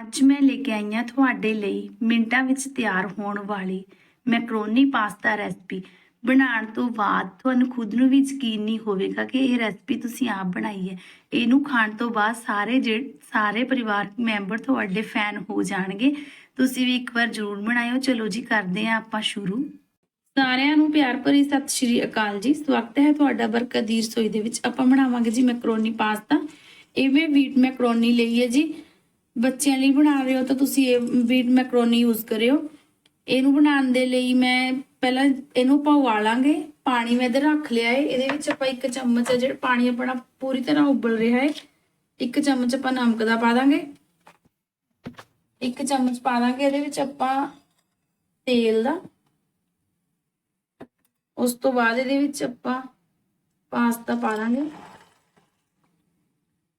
ਅੱਜ ਮੈਂ ਲੈ ਕੇ ਆਈ ਹਾਂ ਤੁਹਾਡੇ ਲਈ ਮਿੰਟਾਂ ਵਿੱਚ ਤਿਆਰ ਹੋਣ ਵਾਲੀ ਮੈਕਰੋਨੀ ਪਾਸਤਾ ਰੈਸਪੀ। ਬਣਾਉਣ ਤੋਂ ਬਾਅਦ ਤੁਹਾਨੂੰ ਖੁਦ ਨੂੰ ਵੀ ਯਕੀਨ ਨਹੀਂ ਹੋਵੇਗਾ ਕਿ ਇਹ ਰੈਸਪੀ ਤੁਸੀਂ ਆਪ ਬਣਾਈ ਹੈ। ਇਹਨੂੰ ਖਾਣ ਤੋਂ ਬਾਅਦ ਸਾਰੇ ਜਿਹੜੇ ਸਾਰੇ ਪਰਿਵਾਰਕ ਮੈਂਬਰ ਤੁਹਾਡੇ ਫੈਨ ਹੋ ਜਾਣਗੇ। ਤੁਸੀਂ ਵੀ ਇੱਕ ਵਾਰ ਜ਼ਰੂਰ ਬਣਾਇਓ। ਚਲੋ ਜੀ, ਕਰਦੇ ਹਾਂ ਆਪਾਂ ਸ਼ੁਰੂ। ਸਾਰਿਆਂ ਨੂੰ ਪਿਆਰ ਭਰੀ ਸਤਿ ਸ਼੍ਰੀ ਅਕਾਲ ਜੀ। ਸਵਾਗਤ ਹੈ ਤੁਹਾਡਾ ਬਰਕਦੀਰ ਸੋਈ ਦੇ ਵਿੱਚ। ਆਪਾਂ ਬਣਾਵਾਂਗੇ ਜੀ ਮੈਕਰੋਨੀ ਪਾਸਤਾ। ਇਹ ਵੀ ਵੀਟ ਮੈਕਰੋਨੀ ਲਈ ਹੈ ਜੀ। ਬੱਚਿਆਂ ਲਈ ਬਣਾ ਰਹੇ ਹੋ ਤਾਂ ਤੁਸੀਂ ਇਹ ਵੀਟ ਮੈਕਰੋਨੀ ਯੂਜ਼ ਕਰਿਓ। ਇਹਨੂੰ ਬਣਾਉਣ ਦੇ ਲਈ ਮੈਂ ਪਹਿਲਾਂ ਇਹਨੂੰ ਆਪਾਂ ਉਬਾਲਾਂਗੇ, ਪਾਣੀ ਮੈਂ ਇੱਧਰ ਰੱਖ ਲਿਆ ਹੈ ਇਹਦੇ ਵਿੱਚ ਆਪਾਂ ਇੱਕ ਚਮਚ ਜਿਹੜਾ ਪਾਣੀ ਆਪਣਾ ਪੂਰੀ ਤਰ੍ਹਾਂ ਉਬਲ ਰਿਹਾ ਹੈ ਇੱਕ ਚਮਚ ਆਪਾਂ ਨਮਕ ਦਾ ਪਾ ਦਾਂਗੇ। ਇੱਕ ਚਮਚ ਪਾ ਦਾਂਗੇ, ਇਹਦੇ ਵਿੱਚ ਆਪਾਂ ਤੇਲ ਦਾ। ਉਸ ਤੋਂ ਬਾਅਦ ਇਹਦੇ ਵਿੱਚ ਆਪਾਂ ਪਾਸਤਾ ਪਾ ਦਾਂਗੇ।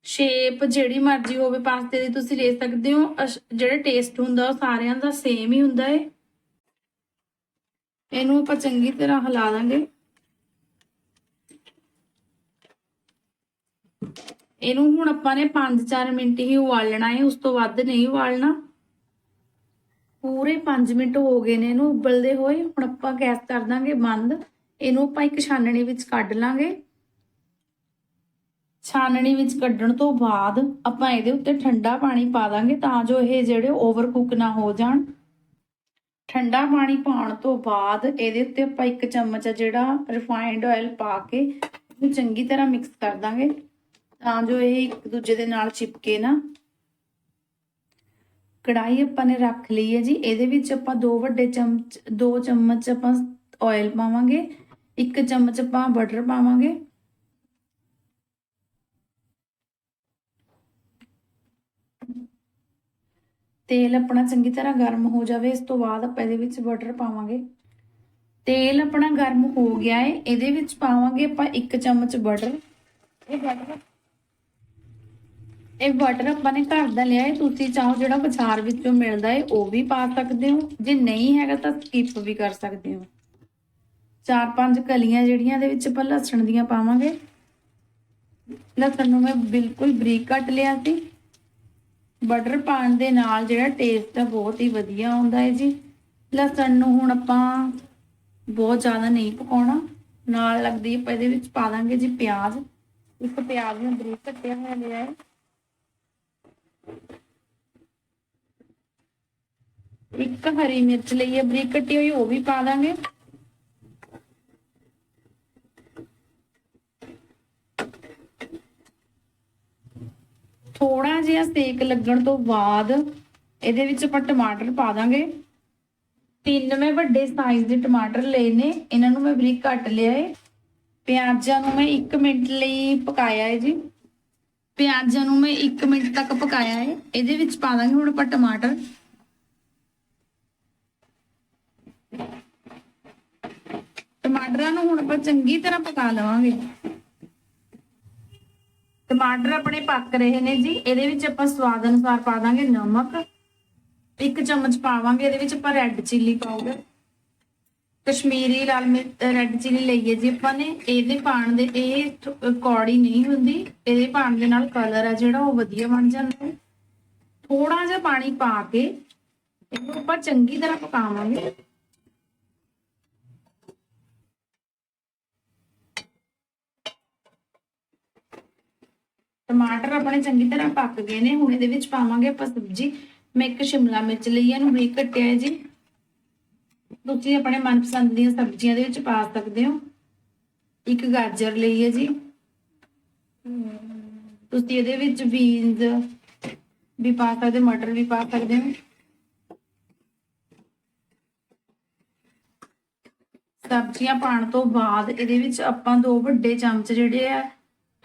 ਸ਼ੇਪ ਜਿਹੜੀ ਮਰਜ਼ੀ ਹੋਵੇ ਪਾਸਤੇ ਦੀ ਤੁਸੀਂ ਲੈ ਸਕਦੇ ਹੋ। ਜਿਹੜਾ ਟੇਸਟ ਹੁੰਦਾ, ਉਹ ਸਾਰਿਆਂ ਦਾ ਸੇਮ ਹੀ ਹੁੰਦਾ ਹੈ ਇਹਨੂੰ ਆਪਾਂ ਚੰਗੀ ਤਰ੍ਹਾਂ ਹਿਲਾ ਦਾਂਗੇ। ਇਹਨੂੰ ਹੁਣ ਆਪਾਂ ਨੇ 5-4 ਮਿੰਟ ਹੀ ਉਬਾਲਣਾ ਹੈ ਉਸ ਤੋਂ ਵੱਧ ਨਹੀਂ ਉਬਾਲਣਾ। ਪੂਰੇ 5 ਮਿੰਟ ਹੋ ਗਏ ਨੇ ਇਹਨੂੰ ਉਬਲਦੇ ਹੋਏ। ਹੁਣ ਆਪਾਂ ਗੈਸ ਕਰ ਦਾਂਗੇ ਬੰਦ। ਇਹਨੂੰ ਆਪਾਂ ਇੱਕ ਛਾਨਣੀ ਵਿੱਚ ਕੱਢ ਲਾਂਗੇ। ਛਾਨਣੀ ਵਿੱਚ ਕੱਢਣ ਤੋਂ ਬਾਅਦ ਆਪਾਂ ਇਹਦੇ ਉੱਤੇ ਠੰਡਾ ਪਾਣੀ ਪਾ ਦਾਂਗੇ ਤਾਂ ਜੋ ਇਹ ਜਿਹੜੇ ਓਵਰ ਕੁੱਕ ਨਾ ਹੋ ਜਾਣ। ਠੰਡਾ ਪਾਣੀ ਪਾਉਣ ਤੋਂ ਬਾਅਦ ਇਹਦੇ ਉੱਤੇ ਆਪਾਂ ਇੱਕ ਚਮਚ ਜਿਹੜਾ ਰਿਫਾਈਨਡ ਆਇਲ ਪਾ ਕੇ ਇਹਨੂੰ ਚੰਗੀ ਤਰ੍ਹਾਂ ਮਿਕਸ ਕਰ ਦਾਂਗੇ ਤਾਂ ਜੋ ਇਹ ਇੱਕ ਦੂਜੇ ਦੇ ਨਾਲ ਚਿਪਕੇ ਨਾ। ਕੜਾਈ ਆਪਾਂ ਨੇ ਰੱਖ ਲਈ ਹੈ ਜੀ। ਇਹਦੇ ਵਿੱਚ ਆਪਾਂ ਦੋ ਵੱਡੇ ਚਮਚ, ਦੋ ਚਮਚ ਆਪਾਂ ਆਇਲ ਪਾਵਾਂਗੇ, ਇੱਕ ਚਮਚ ਆਪਾਂ ਬਟਰ ਪਾਵਾਂਗੇ। ਤੇਲ ਆਪਣਾ ਚੰਗੀ ਤਰ੍ਹਾਂ ਗਰਮ ਹੋ ਜਾਵੇ, ਇਸ ਤੋਂ ਬਾਅਦ ਆਪਾਂ ਇਹਦੇ ਵਿੱਚ ਬਟਰ ਪਾਵਾਂਗੇ। ਤੇਲ ਆਪਣਾ ਗਰਮ ਹੋ ਗਿਆ ਹੈ ਇਹਦੇ ਵਿੱਚ ਪਾਵਾਂਗੇ ਆਪਾਂ ਇੱਕ ਚਮਚ ਬਟਰ ਇਹ ਬਟਰ ਇਹ ਬਟਰ ਆਪਾਂ ਨੇ ਘਰ ਦਾ ਲਿਆ ਹੈ ਤੁਸੀਂ ਚਾਹੋ ਜਿਹੜਾ ਬਾਜ਼ਾਰ ਵਿੱਚੋਂ ਮਿਲਦਾ ਹੈ ਉਹ ਵੀ ਪਾ ਸਕਦੇ ਹੋ। ਜੇ ਨਹੀਂ ਹੈਗਾ ਤਾਂ ਸਕਿਪ ਵੀ ਕਰ ਸਕਦੇ ਹੋ। ਚਾਰ ਪੰਜ ਕਲੀਆਂ ਜਿਹੜੀਆਂ ਦੇ ਵਿੱਚ ਆਪਾਂ ਲਸਣ ਦੀਆਂ ਪਾਵਾਂਗੇ। ਲਸਣ ਨੂੰ ਮੈਂ ਬਿਲਕੁਲ ਬਰੀਕ ਕੱਟ ਲਿਆ ਸੀ। ਬਟਰ ਪਾਣ ਦੇ ਨਾਲ ਜਿਹੜਾ ਟੇਸਟ ਆ ਬਹੁਤ ਹੀ ਵਧੀਆ ਆਉਂਦਾ ਹੈ ਜੀ। ਲਸਣ ਨੂੰ ਹੁਣ ਆਪਾਂ ਬਹੁਤ ਜ਼ਿਆਦਾ ਨਹੀਂ ਪਕਾਉਣਾ। ਨਾਲ ਲੱਗਦੀ ਆਪਾਂ ਇਹਦੇ ਵਿੱਚ ਪਾ ਦਾਂਗੇ ਜੀ ਪਿਆਜ਼। ਇੱਕ ਪਿਆਜ਼ ਨੂੰ ਬਰੀਕ ਕੱਟਿਆ ਹੋਇਆ ਲਿਆ ਹੈ। ਇੱਕ ਹਰੀ ਮਿਰਚ ਲਈ ਹੈ ਬਰੀਕ ਕੱਟੀ ਹੋਈ ਉਹ ਵੀ ਪਾ ਦਾਂਗੇ। ਥੋੜਾ ਜਿਹਾ ਸੇਕ ਲੱਗਣ ਤੋਂ ਬਾਅਦ ਇਹਦੇ ਵਿੱਚ ਆਪਾਂ ਟਮਾਟਰ ਪਾ ਦਾਂਗੇ। ਤਿੰਨ ਮੈਂ ਵੱਡੇ ਸਾਈਜ਼ ਦੇ ਟਮਾਟਰ ਲਏ ਨੇ, ਇਹਨਾਂ ਨੂੰ ਮੈਂ ਬਰੀਕ ਕੱਟ ਲਿਆ ਹੈ ਪਿਆਜ਼ਾਂ ਨੂੰ ਮੈਂ 1 ਮਿੰਟ ਲਈ ਪਕਾਇਆ ਹੈ ਜੀ। ਪਿਆਜ਼ਾਂ ਨੂੰ ਮੈਂ 1 ਮਿੰਟ ਤੱਕ ਪਕਾਇਆ ਹੈ ਇਹਦੇ ਵਿੱਚ ਪਾ ਦਾਂਗੇ ਹੁਣ ਆਪਾਂ ਟਮਾਟਰ। ਟਮਾਟਰਾਂ ਨੂੰ ਹੁਣ ਆਪਾਂ ਚੰਗੀ ਤਰ੍ਹਾਂ ਪਕਾ ਲਵਾਂਗੇ। ਟਮਾਟਰ ਆਪਣੇ ਪੱਕ ਰਹੇ ਨੇ ਜੀ, ਇਹਦੇ ਵਿੱਚ ਆਪਾਂ ਸਵਾਦ ਅਨੁਸਾਰ ਪਾ ਦਾਂਗੇ ਨਮਕ। ਇੱਕ ਚਮਚ ਪਾਵਾਂਗੇ, ਇਹਦੇ ਵਿੱਚ ਆਪਾਂ ਰੈੱਡ ਚਿੱਲੀ ਪਾਊਡਰ ਕਸ਼ਮੀਰੀ ਲਾਲ ਮਿਰਚ ਰੈੱਡ ਚਿੱਲੀ ਲਈਏ ਜੀ ਆਪਾਂ ਨੇ। ਇਹਦੇ ਪਾਣ ਦੇ, ਇਹ ਕੌੜੀ ਨਹੀਂ ਹੁੰਦੀ। ਇਹਦੇ ਪਾਣ ਦੇ ਨਾਲ ਕਲਰ ਆ ਜਿਹੜਾ, ਉਹ ਵਧੀਆ ਬਣ ਜਾਂਦਾ ਥੋੜਾ ਜਿਹਾ ਪਾਣੀ ਪਾ ਕੇ, ਇਹਨੂੰ ਆਪਾਂ ਚੰਗੀ ਤਰ੍ਹਾਂ ਪਕਾਵਾਂਗੇ। ਟਮਾਟਰ ਆਪਣੇ ਚੰਗੀ ਤਰ੍ਹਾਂ ਪੱਕ ਗਏ ਨੇ, ਹੁਣ ਇਹਦੇ ਵਿੱਚ ਪਾਵਾਂਗੇ ਆਪਾਂ ਸਬਜ਼ੀ। ਮੈਂ ਇੱਕ ਸ਼ਿਮਲਾ ਮਿਰਚ ਲਈ ਇਹਨੂੰ ਬਰੀਕ ਕੱਟਿਆ ਹੈ ਜੀ। ਤੁਸੀਂ ਆਪਣੇ ਮਨਪਸੰਦ ਦੀਆਂ ਸਬਜ਼ੀਆਂ ਦੇ ਵਿੱਚ ਪਾ ਸਕਦੇ ਹੋ। ਇੱਕ ਗਾਜਰ ਲਈ ਹੈ ਜੀ। ਤੁਸੀਂ ਇਹਦੇ ਵਿੱਚ ਬੀਨਸ ਵੀ ਪਾ ਸਕਦੇ ਮਟਰ ਵੀ ਪਾ ਸਕਦੇ ਹੋ। ਸਬਜ਼ੀਆਂ ਪਾਣ ਤੋਂ ਬਾਅਦ ਇਹਦੇ ਵਿੱਚ ਆਪਾਂ ਦੋ ਵੱਡੇ ਚਮਚ ਜਿਹੜੇ ਆ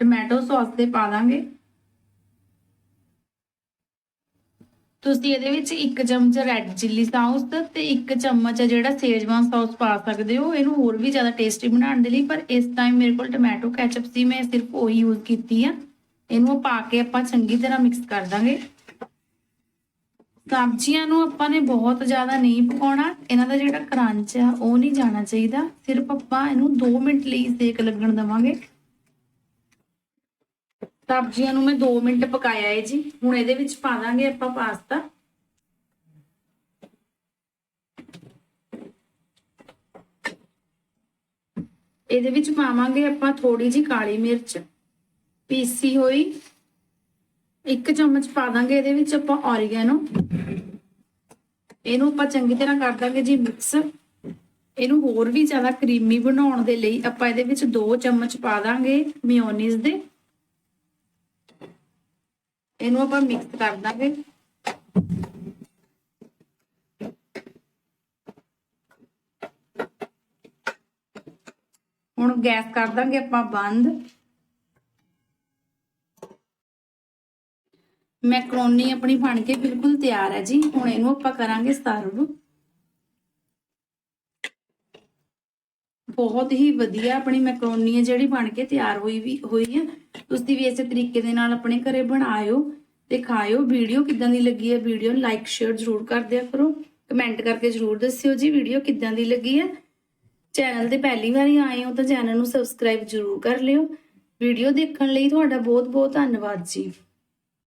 ਟੋਮੈਟੋ ਸੌਸ ਦੇ ਪਾ ਦਾਂਗੇ। ਤੁਸੀਂ ਇਹਦੇ ਵਿੱਚ ਇੱਕ ਚਮਚ ਰੈੱਡ ਚਿੱਲੀ ਸੌਸ ਤੇ ਇੱਕ ਚਮਚ ਜਿਹੜਾ ਸੇਜਵਾਨ ਸੌਸ ਪਾ ਸਕਦੇ ਹੋ। ਇਹਨੂੰ ਹੋਰ ਵੀ ਜ਼ਿਆਦਾ ਟੇਸਟੀ ਬਣਾਉਣ ਦੇ ਲਈ, ਪਰ ਇਸ ਟਾਈਮ ਮੇਰੇ ਕੋਲ ਟੋਮੈਟੋ ਕੈਚਅਪ ਸੀ, ਮੈਂ ਸਿਰਫ ਉਹੀ ਯੂਜ਼ ਕੀਤੀ ਆ। ਇਹਨੂੰ ਪਾ ਕੇ ਆਪਾਂ ਚੰਗੀ ਤਰ੍ਹਾਂ ਮਿਕਸ ਕਰ ਦਾਂਗੇ। ਸਬਜ਼ੀਆਂ ਨੂੰ ਆਪਾਂ ਨੇ ਬਹੁਤ ਜ਼ਿਆਦਾ ਨਹੀਂ ਪਕਾਉਣਾ। ਇਹਨਾਂ ਦਾ ਜਿਹੜਾ ਕਰੰਚ ਆ, ਉਹ ਨਹੀਂ ਜਾਣਾ ਚਾਹੀਦਾ। ਸਿਰਫ ਆਪਾਂ ਇਹਨੂੰ 2 ਮਿੰਟ ਲਈ ਸੇਕ ਲੱਗਣ ਦਵਾਂਗੇ। ਸਬਜ਼ੀਆਂ ਨੂੰ ਮੈਂ 2 ਮਿੰਟ ਪਕਾਇਆ ਹੈ ਜੀ। ਹੁਣ ਇਹਦੇ ਵਿੱਚ ਪਾ ਦਾਂਗੇ ਆਪਾਂ ਪਾਸਤਾ। ਇਹਦੇ ਵਿੱਚ ਪਾਵਾਂਗੇ ਆਪਾਂ ਥੋੜੀ ਜੀ ਕਾਲੀ ਮਿਰਚ। ਪੀਸੀ ਹੋਈ। ਇੱਕ ਚਮਚ ਪਾ ਦਾਂਗੇ ਇਹਦੇ ਵਿੱਚ ਆਪਾਂ ਔਰੀਗੈਨੋ ਇਹਨੂੰ ਆਪਾਂ ਚੰਗੀ ਤਰ੍ਹਾਂ ਕਰ ਦਾਂਗੇ ਜੀ ਮਿਕਸ ਇਹਨੂੰ ਹੋਰ ਵੀ ਜ਼ਿਆਦਾ ਕਰੀਮੀ ਬਣਾਉਣ ਦੇ ਲਈ ਆਪਾਂ ਇਹਦੇ ਵਿੱਚ 2 ਚਮਚ ਪਾ ਦਾਂਗੇ ਮਿਓਨੀਜ਼ ਦੇ। ਇਹਨੂੰ ਆਪਾਂ ਮਿਕਸ ਕਰ ਦਾਂਗੇ ਹੁਣ ਗੈਸ ਕਰ ਦਾਂਗੇ ਆਪਾਂ ਬੰਦ। ਮੈਕਰੋਨੀ ਆਪਣੀ ਬਣ ਕੇ ਬਿਲਕੁਲ ਤਿਆਰ ਹੈ ਜੀ। ਹੁਣ ਇਹਨੂੰ ਆਪਾਂ ਕਰਾਂਗੇ ਸਰਵ। ਬਹੁਤ ਹੀ ਵਧੀਆ ਆਪਣੀ ਮੈਕਰੋਨੀ ਹੈ ਜਿਹੜੀ ਬਣ ਕੇ ਤਿਆਰ ਹੋਈ ਵੀ, ਹੋਈ ਹੈ ਤੁਸੀਂ ਵੀ ਇਸੇ ਤਰੀਕੇ ਦੇ ਨਾਲ ਆਪਣੇ ਘਰੇ ਬਣਾਇਓ ਤੇ ਖਾਇਓ। ਵੀਡੀਓ ਕਿੱਦਾਂ ਦੀ ਲੱਗੀ ਹੈ ਵੀਡੀਓ ਨੂੰ ਲਾਈਕ ਸ਼ੇਅਰ ਜ਼ਰੂਰ ਕਰ ਦਿਆ ਕਰੋ। ਕਮੈਂਟ ਕਰਕੇ ਜ਼ਰੂਰ ਦੱਸਿਓ ਜੀ ਵੀਡੀਓ ਕਿੱਦਾਂ ਦੀ ਲੱਗੀ ਹੈ ਚੈਨਲ ਤੇ ਪਹਿਲੀ ਵਾਰੀ ਆਏ ਹੋ ਤਾਂ ਚੈਨਲ ਨੂੰ ਸਬਸਕ੍ਰਾਈਬ ਜ਼ਰੂਰ ਕਰ ਲਿਓ। ਵੀਡੀਓ ਦੇਖਣ ਲਈ ਤੁਹਾਡਾ ਬਹੁਤ ਬਹੁਤ ਧੰਨਵਾਦ ਜੀ।